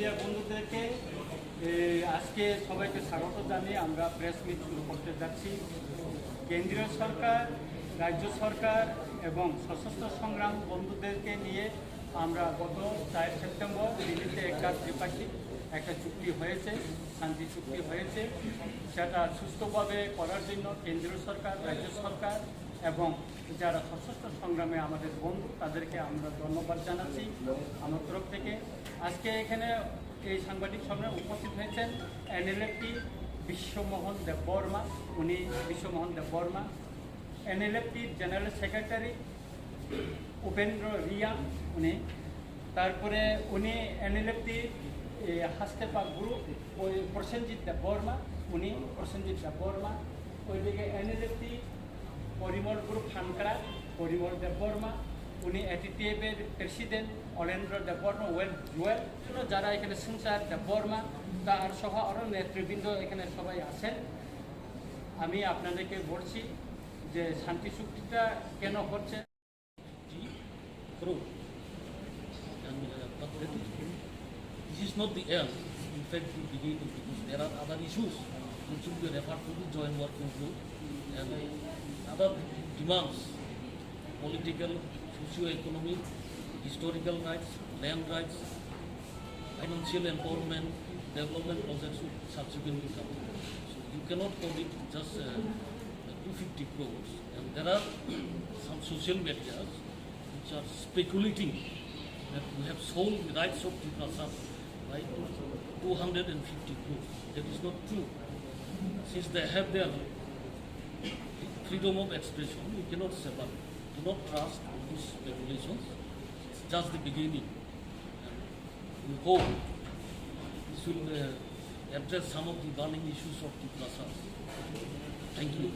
Media বন্ধুদেরকে আজকে সবাইকে স্বাগত জানিয়ে আমরা প্রেস মিট শুরু করতে যাচ্ছি। কেন্দ্রীয় সরকার, রাজ্য সরকার এবং সশস্ত্র সংগ্রাম বন্ধুদেরকে নিয়ে আমরা গত চার সেপ্টেম্বর দিল্লিতে একটা দ্বিপাক্ষিক একটা চুক্তি হয়েছে, শান্তি চুক্তি হয়েছে। সেটা সুস্থভাবে করার জন্য কেন্দ্রীয় সরকার, রাজ্য সরকার এবং যারা সশস্ত্র সংগ্রামে আমাদের বন্ধু, তাদেরকে আমরা ধন্যবাদ জানাচ্ছি আমার তরফ থেকে। আজকে এখানে এই সাংবাদিক সম্মেলনে উপস্থিত হয়েছেন এনএলএফটি বিশ্বমোহন দেব বর্মা উনি বিশ্বমোহন দেব বর্মা এনএলএফটির জেনারেল সেক্রেটারি উপেন্দ্র রিয়া উনি। তারপরে উনি এনএলএফটি হাস্তেপা গুরু ওই প্রসেনজিৎ দেব বর্মা উনি প্রসেনজিৎ দেব বর্মা ওইদিকে এনএলএফটি পরিমল গ্রুপ খানকড়া পরিমল দেব বর্মা উনি এটিটিএফের প্রেসিডেন্ট অলেন্দ্র দেব বর্মা ওয়েল জুয়েল। যারা এখানে সংসার দেব বর্মা তার সহ আরও নেতৃবৃন্দ এখানে সবাই আছেন। আমি আপনাদেরকে বলছি যে শান্তি চুক্তিটা কেন হচ্ছে? This is not the end, in fact, the beginning, because there are other issues. Which will be referred to the joint working group and other demands, political, socio-economic, historical rights, land rights, financial empowerment, development projects should subsequently come. So you cannot call it just uh, 250 crores. And there are some social medias which are speculating that we have sold the rights of the Prasad by 250 crores. That is not true. Since they have their freedom of expression, we cannot but do not trust these regulations. It's just the beginning. And we hope this will uh, address some of the burning issues of the Prasad. Thank you.